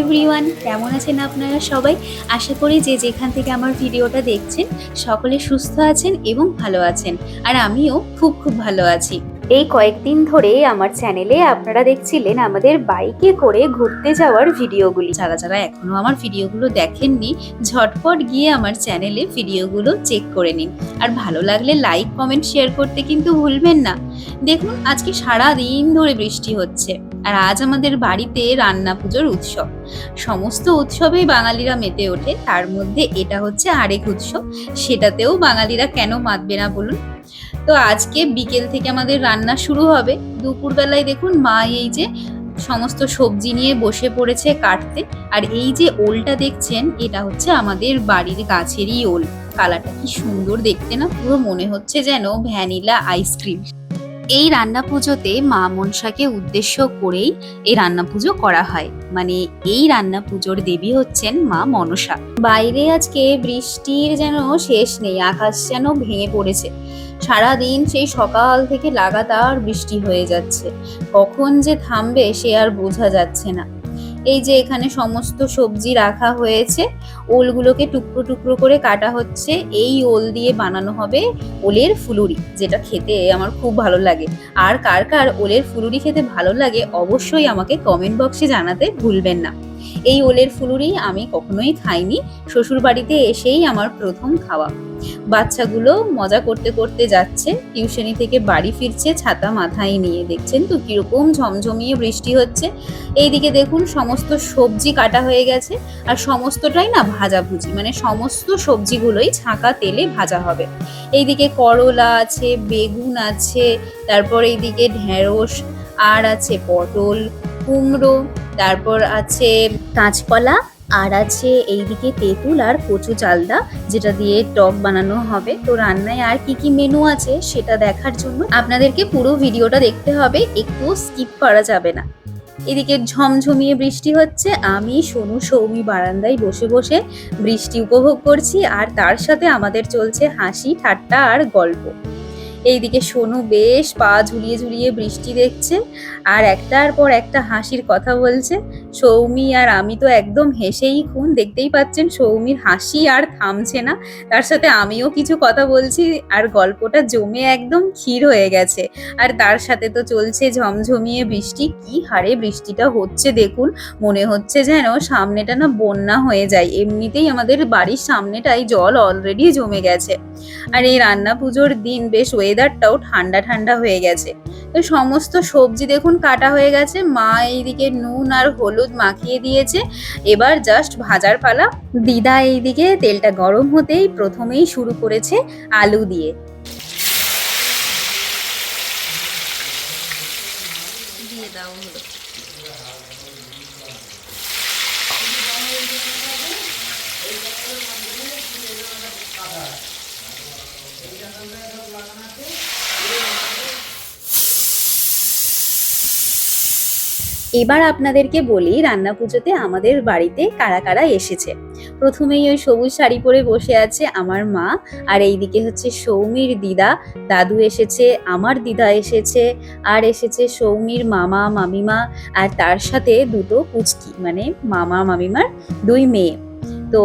Everyone কেমন আছেন আপনারা সবাই? আশা করি যে যেখান থেকে আমার ভিডিওটা দেখছেন সকলে সুস্থ আছেন এবং ভালো আছেন। আর আমিও খুব খুব ভালো আছি। এই কয়েকদিন ধরে আমার চ্যানেলে আপনারা দেখছিলেন আমাদের বাইকে করে ঘুরতে যাওয়ার ভিডিওগুলি। যারা যারা এখনও আমার ভিডিওগুলো দেখেননি ঝটপট গিয়ে আমার চ্যানেলে ভিডিওগুলো চেক করে নিন। আর ভালো লাগলে লাইক কমেন্ট শেয়ার করতে কিন্তু ভুলবেন না। দেখুন আজকে সারা দিন ধরে বৃষ্টি হচ্ছে। আর আজ আমাদের বাড়িতে রান্না পুজোর উৎসব। সমস্ত উৎসবেই বাঙালিরা মেতে ওঠে। তার মধ্যে এটা হচ্ছে আরেক উৎসব। সেটাতেও বাঙালিরা কেন মাতবে না বলুন? তো আজকে বিকেল থেকে আমাদের রান্না শুরু হবে। দুপুরবেলায় দেখুন মা এই যে সমস্ত সবজি নিয়ে বসে পড়েছে কাটতে। আর এই যে ওলটা দেখছেন, এটা হচ্ছে আমাদের বাড়ির গাছেরই ওল। কালারটা কি সুন্দর দেখতে না? পুরো মনে হচ্ছে যেন ভ্যানিলা আইসক্রিম। এই রান্না পুজোতে মা মনসাকে উদ্দেশ্য করেই এই রান্না পুজো করা হয়। মানে এই রান্না পুজোর দেবী হচ্ছেন মা মনসা। বাইরে আজকে বৃষ্টির যেন শেষ নেই, আকাশ যেন ভেঙে পড়েছে। সারাদিন সেই সকাল থেকে লাগাতার বৃষ্টি হয়ে যাচ্ছে। কখন যে থামবে সে আর বোঝা যাচ্ছে না। এই যে এখানে সমস্ত সবজি রাখা হয়েছে, ওলগুলোকে টুকরো টুকরো করে কাটা হচ্ছে। এই ওল দিয়ে বানানো হবে ওলের ফুলুরি, যেটা খেতে আমার খুব ভালো লাগে। আর কার কার ওলের ফুলুরি খেতে ভালো লাগে অবশ্যই আমাকে কমেন্ট বক্সে জানাতে ভুলবেন না। এই ওলের ফুলুরি আমি কখনোই খাইনি। শ্বশুর বাড়িতে এসেই আমার প্রথম খাওয়া। বাচ্চাগুলো মজা করতে করতে যাচ্ছে। টিউশনি থেকে বাড়ি ফিরছে, ছাতা মাথায় নিয়ে দেখছেন তো কীরকম ঝমঝমিয়ে বৃষ্টি হচ্ছে। এইদিকে দেখুন সমস্ত সবজি কাটা হয়ে গেছে আর সমস্তটাই না ভাজাভুজি মানে সমস্ত সবজিগুলোই ছাঁকা তেলে ভাজা হবে। এইদিকে করলা আছে, বেগুন আছে, তারপর এইদিকে ঢেঁড়স, আর আছে পটল, কুমড়ো, তারপর আছে কাঁচকলা আর আছে এইদিকে তেঁতুল আর কচু চালদা, যেটা দিয়ে টক বানানো হবে। তো রান্নায় আর কি কি মেনু আছে সেটা দেখার জন্য আপনাদেরকে পুরো ভিডিওটা দেখতে হবে, একটু স্কিপ করা যাবে না। এদিকে ঝমঝমিয়ে বৃষ্টি হচ্ছে, আমি, সোনু, সৌমি বারান্দায় বসে বসে বৃষ্টি উপভোগ করছি, আর তার সাথে আমাদের চলছে হাসি, ঠাট্টা আর গল্প। এইদিকে সোনু বেশ পা ঝুলিয়ে ঝুলিয়ে বৃষ্টি দেখছে আর একটার পর একটা হাসির কথা বলছে। সৌমি আর আমি তো একদম হেসেই খুন, দেখতেই পাচ্ছেন সৌমির হাসি আর থামছে না। তার সাথে আমিও কিছু কথা বলছি আর গল্পটা জমে একদম ক্ষীর হয়ে গেছে। আর তার সাথে তো চলছে ঝমঝমিয়ে বৃষ্টি। কি হারে বৃষ্টিটা হচ্ছে দেখুন, মনে হচ্ছে যেন সামনেটা না বন্যা হয়ে যায়। এমনিতেই আমাদের বাড়ির সামনেটাই জল অলরেডি জমে গেছে। আর এই রান্না পুজোর দিন বেশ ওয়েদারটাও ঠান্ডা ঠান্ডা হয়ে গেছে। তো সমস্ত সবজি দেখুন কাটা হয়ে গেছে। মা এইদিকে নুন আর হলুদ মাখিয়ে দিয়েছে। এবার জাস্ট ভাজার পালা। দিদা এইদিকে তেলটা গরম হতেই প্রথমেই শুরু করেছে আলু দিয়ে। দাও হলো এবার আপনাদেরকে বলি রান্না পুজোতে আমাদের বাড়িতে কারা কারা এসেছে। প্রথমেই ওই সবুজ শাড়ি পরে বসে আছে আমার মা, আর এইদিকে হচ্ছে সৌমির দিদা। দাদু এসেছে, আমার দিদা এসেছে, আর এসেছে সৌমির মামা, মামিমা, আর তার সাথে দুটো পুচকি মানে মামা, মামিমার দুই মেয়ে। তো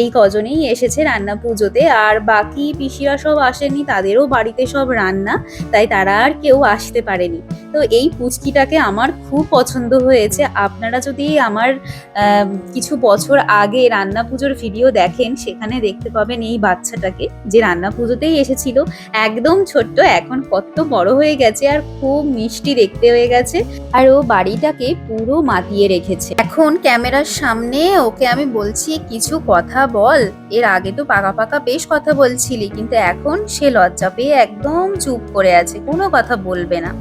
এই কজনেই এসেছে রান্না পুজোতে, আর বাকি পিসিরা সব আসেনি, তাদেরও বাড়িতে সব রান্না, তাই তারা আর কেউ আসতে পারেনি। তো এই পুচকিটাকে আমার খুব পছন্দ হয়েছে। আপনারা যদি আমার কিছু বছর আগে রান্না পুজোর ভিডিও দেখেন, সেখানে দেখতে পাবেন এই বাচ্চাটাকে, যে রান্না পুজোতেই এসেছিল। একদম ছোট্ট, এখন কত বড় হয়ে গেছে, আর খুব মিষ্টি দেখতে হয়ে গেছে। আর ও বাড়িটাকে পুরো মাতিয়ে রেখেছে। এখন ক্যামেরার সামনে ওকে আমি বলছি, কিছু কথা বল, এর আগে তো পাকা পাকা বেশ কথা বলছিলি, কিন্তু এখন সে লজ্জা পেয়ে একদম চুপ করে আছে, কোনো কথা বলবে না।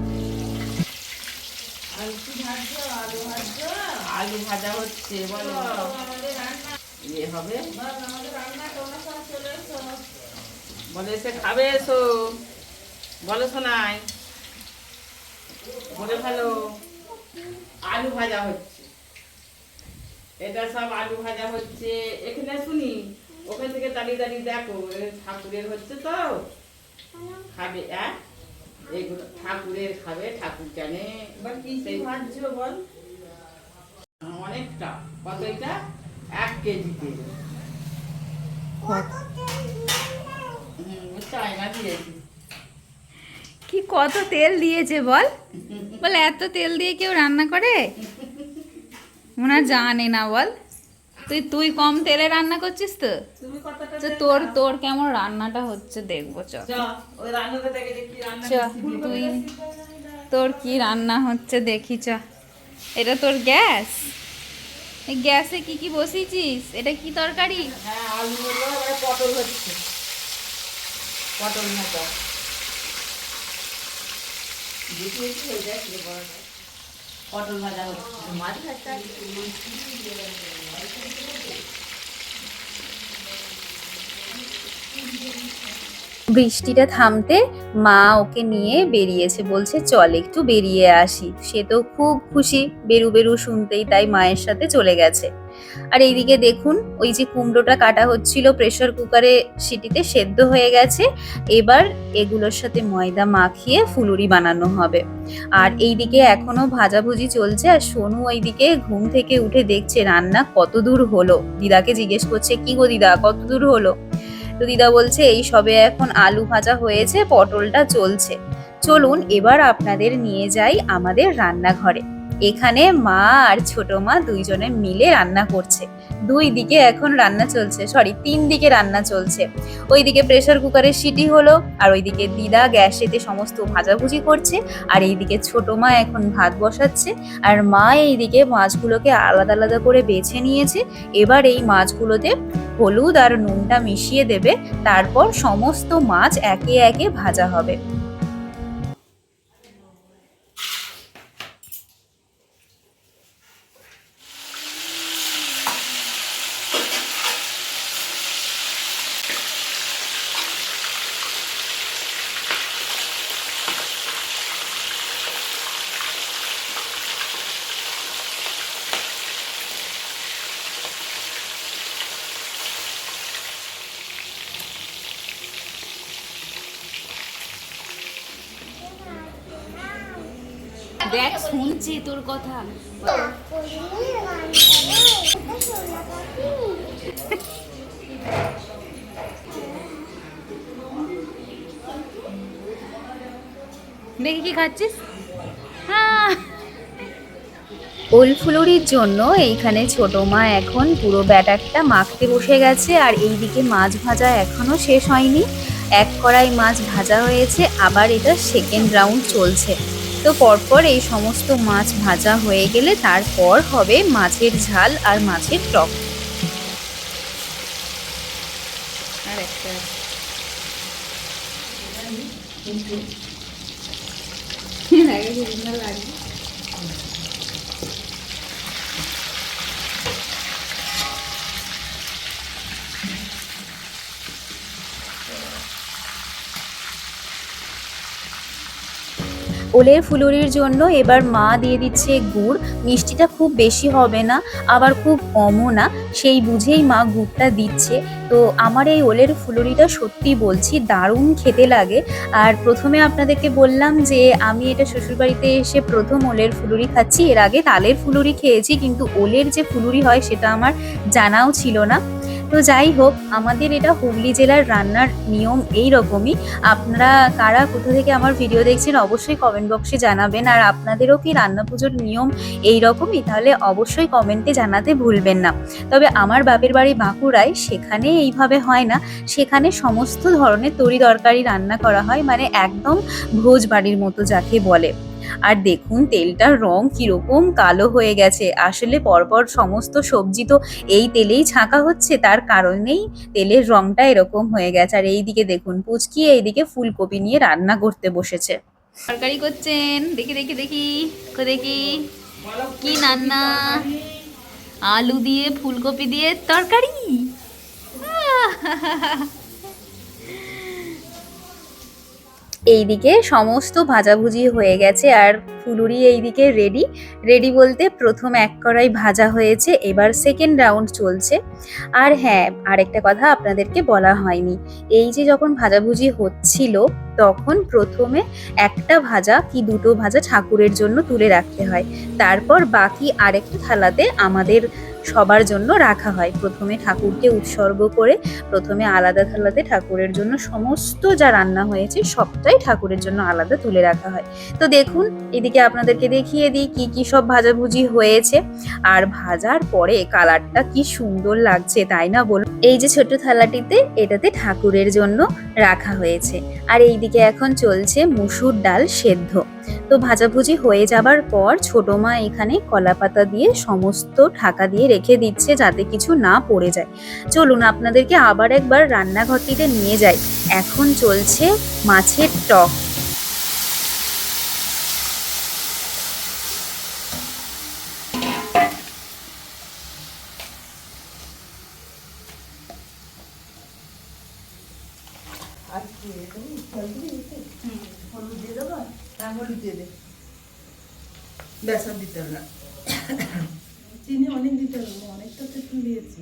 আলু ভাজা হচ্ছে এটা সব আলু ভাজা হচ্ছে। এখানে শুনি ওখান থেকে দাঁড়িয়ে দাঁড়িয়ে দেখো ঠাকুরের হচ্ছে তো। খাবে হ্যাঁ এগুলো ঠাকুরের খাবে ঠাকুর জানে। বল? অনেকটা। কত এটা? এক কেজিতে চায়না দিয়েছি। কি কত তেল দিয়েছে বল? বল এত তেল দিয়ে কেউ রান্না করে? ওনা জানে না বল। তুই তুই কম তেলে রান্না করছিস তো? তো তোর তোর কেমন রান্নাটা হচ্ছে দেখব চ। তুই তোর কি রান্না হচ্ছে দেখি চ। এটা তোর গ্যাস? এই গ্যাসে কি কি বসিয়েছিস? এটা কি তরকারি? হ্যাঁ পটল ভাজা দেখিয়েছি ওই দেখ যে বড়টা। পটল ভাজা হচ্ছে। মাছ ভাজা বৃষ্টিটা থামতে মা ওকে নিয়ে বেরিয়েছে, বলছে, চল, একটু বেরিয়ে আসি। সে তো খুব খুশি, বেরু বেরু শুনতেই তাই মায়ের সাথে চলে গেছে। আর এইদিকে দেখুন, ওই যে কুমড়োটা কাটা হচ্ছিল প্রেসার কুকারে সিটিতে সেদ্ধ হয়ে গেছে। এবার এগুলোর সাথে ময়দা মাখিয়ে ফুলুরি বানানো হবে। আর এইদিকে এখনও ভাজাভুজি চলছে, আর সোনু ওইদিকে ঘুম থেকে উঠে দেখছে রান্না কত দূর হলো। দিদাকে জিজ্ঞেস করছে, কি গো দিদা, কত দূর হলো? তো দিদা বলছে, এই সবে এখন আলু ভাজা হয়েছে, পটলটা চলছে। চলুন, এবার আপনাদের নিয়ে যাই আমাদের রান্নাঘরে। এখানে মা আর ছোট মা দুইজনে মিলে রান্না করছে। দুই দিকে এখন রান্না চলছে সরি তিন দিকে রান্না চলছে। ওইদিকে প্রেসার কুকারের সিটি হলো, আর ওইদিকে দিদা গ্যাসেতে সমস্ত ভাজাভুজি করছে, আর এইদিকে ছোট মা এখন ভাত বসাচ্ছে, আর মা এইদিকে মাছগুলোকে আলাদা আলাদা করে বেছে নিয়েছে। এবার এই মাছগুলোতে হলুদ আর নুনটা মিশিয়ে দেবে, তারপর সমস্ত মাছ একে একে ভাজা হবে। দেখ, শুনছি তোর কথা। দেখি কি খাচ্ছিস? হ্যাঁ। ওল ফুলুরির জন্য এইখানে ছোট মা এখন পুরো ব্যাটারটা মাখতে বসে গেছে আর এইদিকে মাছ ভাজা এখনও শেষ হয়নি। এক কড়াই মাছ ভাজা হয়েছে, আবার এটা সেকেন্ড রাউন্ড চলছে। তো পরপর এই সমস্ত মাছ ভাজা হয়ে গেলে তারপর হবে মাছের ঝাল আর মাছের টক। আর একটা লাগে ওলের ফুলুরির জন্য এবার মা দিয়ে দিচ্ছে গুড়। মিষ্টিটা খুব বেশি হবে না, আবার খুব কমও না। সেই বুঝেই মা গুড়টা দিচ্ছে। তো আমার এই ওলের ফুলুরিটা সত্যি বলছি দারুণ খেতে লাগে। আর প্রথমে আপনাদেরকে বললাম যে আমি এটা শ্বশুরবাড়িতে এসে প্রথম ওলের ফুলুরি খাচ্ছি। এর আগে তালের ফুলুরি খেয়েছি, কিন্তু ওলের যে ফুলুরি হয় সেটা আমার জানাও ছিল না। তো যাই হোক, আমাদের এটা হুগলি জেলার রান্নার নিয়ম এই রকমই আপনারা কারা কোথা থেকে আমার ভিডিও দেখছেন অবশ্যই কমেন্ট বক্সে জানাবেন। আর আপনাদেরও কি রান্না পুজোর নিয়ম এই রকমই তাহলে অবশ্যই কমেন্টে জানাতে ভুলবেন না। তবে আমার বাপের বাড়ি বাঁকুড়ায় সেখানে এইভাবে হয় না। সেখানে সমস্ত ধরনের তরি তরকারি রান্না করা হয় মানে একদম ভোজ বাড়ির মতো যাকে বলে। আর দেখুন, তেলটার রং কীরকম কালো হয়ে গেছে। আসলে পরপর সমস্ত সবজি তো এই তেলেই ছাঁকা হচ্ছে, তার কারণেই তেলের রংটা এরকম হয়ে গেছে। আর এইদিকে দেখুন, পুচকি এইদিকে ফুলকপি নিয়ে রান্না করতে বসেছে। তরকারি করছেন? দেখি দেখি দেখি দেখি কি রান্না? আলু দিয়ে ফুলকপি দিয়ে তরকারি? এইদিকে সমস্ত ভাজাভুজি হয়ে গেছে আর ফুলুরি এইদিকে রেডি রেডি বলতে প্রথম এক কড়াই ভাজা হয়েছে, এবার সেকেন্ড রাউন্ড চলছে। আর হ্যাঁ আরেকটা কথা আপনাদেরকে বলা হয়নি। এই যে যখন ভাজাভুজি হচ্ছিল, তখন প্রথমে একটা ভাজা কি দুটো ভাজা ঠাকুরের জন্য তুলে রাখতে হয়। তারপর বাকি আরেকটা থালাতে আমাদের সবার জন্য রাখা হয়। প্রথমে ঠাকুরকে উৎসর্গ করে, প্রথমে আলাদা থালাতে ঠাকুরের জন্য সমস্ত যা রান্না হয়েছে সবটাই ঠাকুরের জন্য আলাদা তুলে রাখা হয়। তো দেখুন, এদিকে আপনাদেরকে দেখিয়ে দিই কি কি সব ভাজাভুজি হয়েছে। আর ভাজার পরে কালারটা কি সুন্দর লাগছে, তাই না বলুন? এই যে ছোট থালাটিতে এটাতে ঠাকুরের জন্য রাখা হয়েছে। আর এইদিকে এখন চলছে মুসুর ডাল সেদ্ধ। তো ভাজাভুজি হয়ে যাবার পর ছোট মা এখানে কলা পাতা দিয়ে সমস্ত ঢাকা দিয়ে রেখে দিচ্ছে যাতে কিছু না পড়ে যায়। চলুন আপনাদেরকে আবার একবার রান্নাঘরটিতে নিয়ে যাই। এখন চলছে মাছের টক। আর দিতে হবে না। চিনি অনেক দিতে হবে অনেকটা তো দিয়েছি।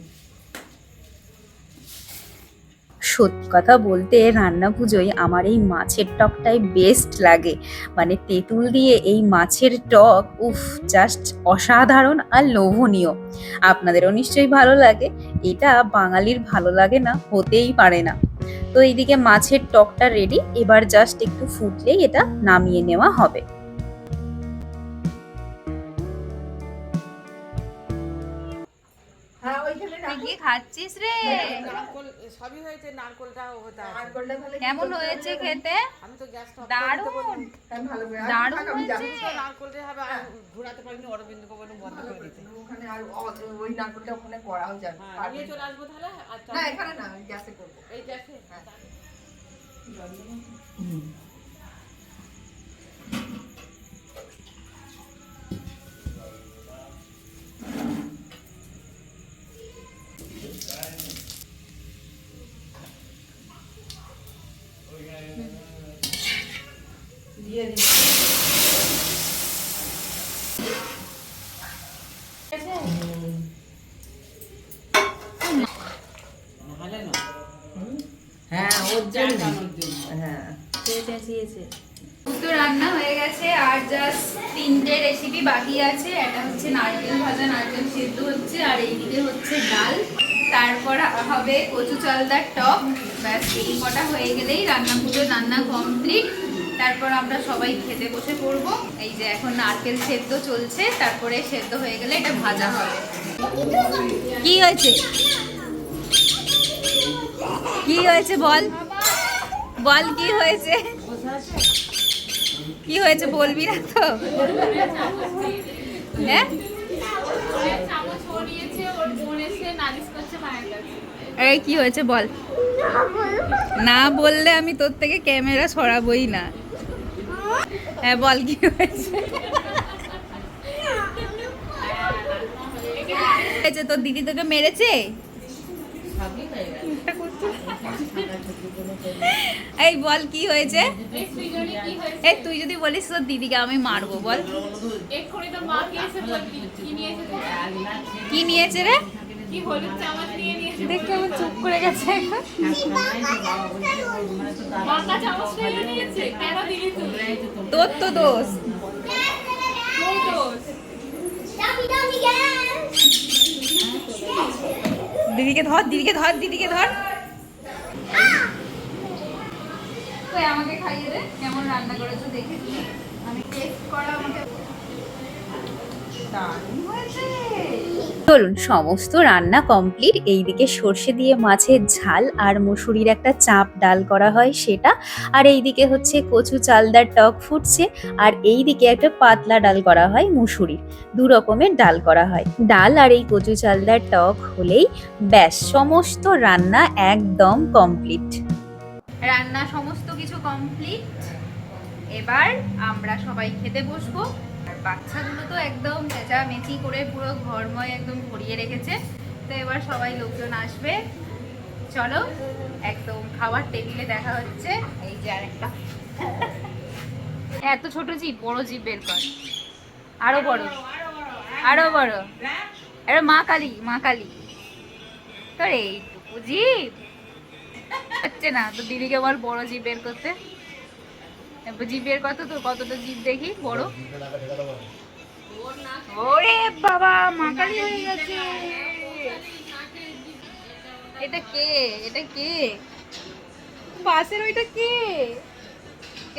সত্যি কথা বলতে রান্না পুজোয় আমার এই মাছের টকটাই বেস্ট লাগে। মানে তেঁতুল দিয়ে এই মাছের টক, উফ জাস্ট অসাধারণ আর লোভনীয়। আপনাদেরও নিশ্চয়ই ভালো লাগে। এটা বাঙালির ভালো লাগে না, হতেই পারে না। তো এইদিকে মাছের টকটা রেডি এবার জাস্ট একটু ফুটলেই এটা নামিয়ে নেওয়া হবে। হ্যাঁ কি খাচ্ছিস রে? নারকল সবই হয়েছে নারকলটাও হতে কেমন হয়েছে খেতে? আমি তো গ্যাস দারুণ। হ্যাঁ, দারুণ। হয়েছে। নারকলটা হবে ঘোরাতে পারিনি অরবিন্দ ভবন বন্ধ করে দিতে। ওখানে আর ওই নারকেলটা ওখানে করাও যাবে। হ্যাঁ নিয়ে চলে আসব তাহলে? আর না এখানে না গ্যাসে করব। এই গ্যাসে? দিয়ে হ্যাঁ ওর জন্য। হ্যাঁ। তো রান্না হয়ে গেছে আর জাস্ট তিনটে রেসিপি বাকি আছে। একটা হচ্ছে নারকেল ভাজা নারকেল সেদ্ধ হচ্ছে আর এইদিকে হচ্ছে ডাল। তারপর হবে কচু চালদার টক। ব্যাস এই কটা হয়ে গেলেই রান্না পুজো রান্না কমপ্লিট তারপর আমরা সবাই খেতে বসে পড়ব। এই যে এখন নারকেল সেদ্ধ চলছে, তারপরে সেদ্ধ হয়ে গেলে এটা ভাজা হবে। কি হয়েছে? কি হয়েছে বল? বল, কি হয়েছে? কি হয়েছে বলবি না তো? হ্যাঁ? কি হয়েছে বল? না বললে আমি তোর থেকে ক্যামেরা সরাবই না। হ্যাঁ বল কি হয়েছে? হয়েছে? তোর দিদি তোকে মেরেছে? এই বল কি হয়েছে? এই তুই যদি বলিস তোর দিদিকে আমি মারবো বল? কি নিয়েছে রে? কি হলুদ চামচ নিয়ে নিয়েছে? দেখে আমার চুপ করে গেছে তোর তো দোষ। দিদিকে ধর দিদিকে ধর দিদিকে ধর। আমাকে খাইয়ে দে কেমন রান্না করেছ দেখে আমি টেস্ট করা আমাকে দারুণ হয়েছে। চলুন, সমস্ত রান্না কমপ্লিট এইদিকে সর্ষে দিয়ে মাছের ঝাল আর মুসুরির একটা চাপ ডাল করা হয় সেটা। আর এইদিকে হচ্ছে কচু চালদার টক ফুটছে। আর এইদিকে একটা পাতলা ডাল করা হয় মুসুরির। দু রকমের ডাল করা হয়। ডাল আর এই কচু চালদার টক হলেই ব্যাস, সমস্ত রান্না একদম কমপ্লিট রান্না সমস্ত কিছু কমপ্লিট এবার আমরা সবাই খেতে বসবো। বাচ্চাগুলো তো একদম চেঁচামেচি করে পুরো ঘরময় একদম ভরিয়ে রেখেছে। তো এবার সবাই লোকজন আসবে। চলো, একদম খাবার টেবিলে দেখা হচ্ছে। এই যে আরেকটা। এত ছোট জিপ বড় জিপ বের কর। আরও বড়। আরও বড়। আরে মা কালী মা কালী। তোর এইটুকু জিপ হচ্ছে না তো দিদিকে বল বড় জিপ বের করতে। জিপ বের কত তোর কতটা জিপ দেখি? বড়? ওরে বাবা মা কালী হয়ে গেছে। এটা কে? এটা কে? পাশের ওইটা কে?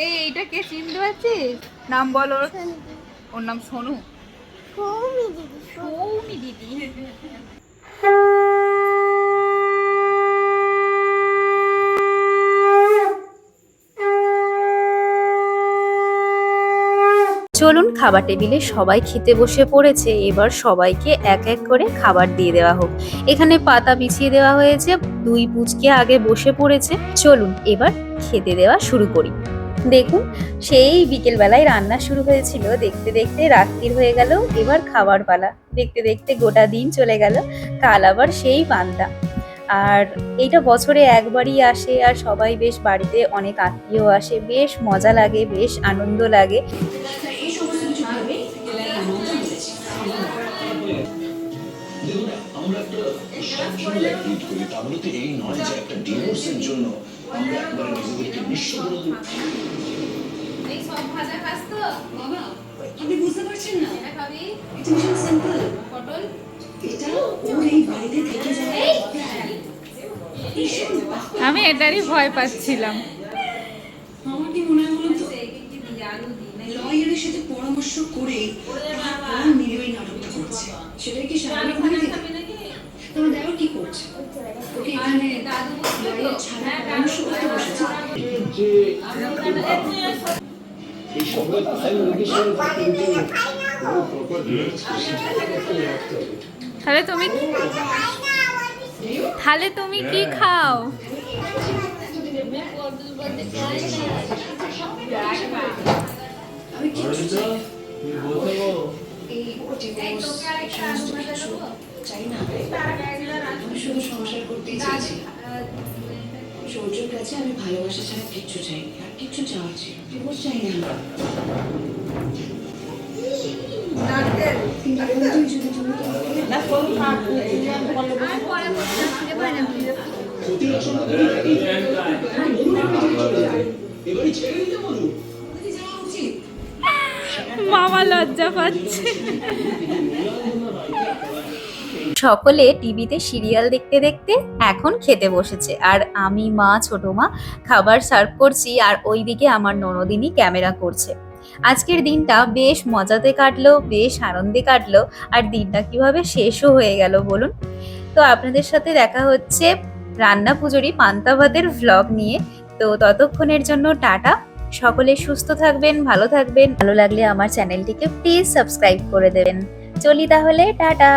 এই এইটা কে? চিনতে পারছিস নাম বল ওর। ওর নাম সোনু। সৌমি দিদি। সৌমি দিদি। চলুন খাবার টেবিলে সবাই খেতে বসে পড়েছে। এবার সবাইকে এক এক করে খাবার দিয়ে দেওয়া হোক। এখানে পাতা বিছিয়ে দেওয়া হয়েছে, দুই পুচকে আগে বসে পড়েছে। চলুন এবার খেতে দেওয়া শুরু করি। দেখুন, সেই বিকেল বেলায় রান্না শুরু হয়েছিল। দেখতে দেখতে রাত্রির হয়ে গেল, এবার খাবার পালা। দেখতে দেখতে গোটা দিন চলে গেল, কাল আবার সেই পান্তা। আর এইটা বছরে একবারই আসে, আর সবাই বেশ বাড়িতে অনেক আত্মীয় আসে। বেশ মজা লাগে, বেশ আনন্দ লাগে। সবসময় অ্যাক্টিভ করি। তার তো এই নয় যে একটা ডিভোর্সের জন্য আমরা একবারে নিজেদেরকে নিঃস্ব করে দিই। এই সব ভাজা খাস তো বাবা। আপনি বুঝতে পারছেন না? এটা ভীষণ সিম্পল পটল? এটা ওর এই বাড়িতে থেকে যাওয়া আমি এটারই ভয় পাচ্ছিলাম। আমার কি মনে তো? লয়ারের সাথে পরামর্শ করে তারপর মিলে ওই নাটকটা করছে। সেটাই কি স্বাভাবিক তোমার দেখো কি করছে। ওকে এখানে ছাড়া পরামর্শ করতে বসেছে। এই কিন্তু তাহলে তুমি তাহলে তুমি কি খাও? আমি কিচ্ছু চাই। এই ডিভোর্স সমস্ত কিছু। চাই না আমি শুধু সংসার করতেই চেয়েছি সৌর্যর কাছে আমি ভালোবাসা ছাড়া কিচ্ছু চাই আর কিচ্ছু চাওয়া চাই ডিভোর্স চাই না মামা লজ্জা পাচ্ছে। সকলে টিভিতে সিরিয়াল দেখতে দেখতে এখন খেতে বসেছে। আর আমি, মা, ছোট মা, খাবার সার্ভ করছি আর ওইদিকে আমার ননদিনী ক্যামেরা করছে। আজকের দিনটা বেশ মজাতে কাটলো, বেশ আনন্দে কাটলো। আর দিনটা কীভাবে শেষও হয়ে গেল বলুন? তো আপনাদের সাথে দেখা হচ্ছে রান্না পুজোরি পান্তা ভাতের ভ্লগ নিয়ে। তো ততক্ষণের জন্য টাটা। সকলে সুস্থ থাকবেন, ভালো থাকবেন। ভালো লাগলে আমার চ্যানেলটিকে প্লিজ সাবস্ক্রাইব করে দেবেন। চলি তাহলে, টাটা।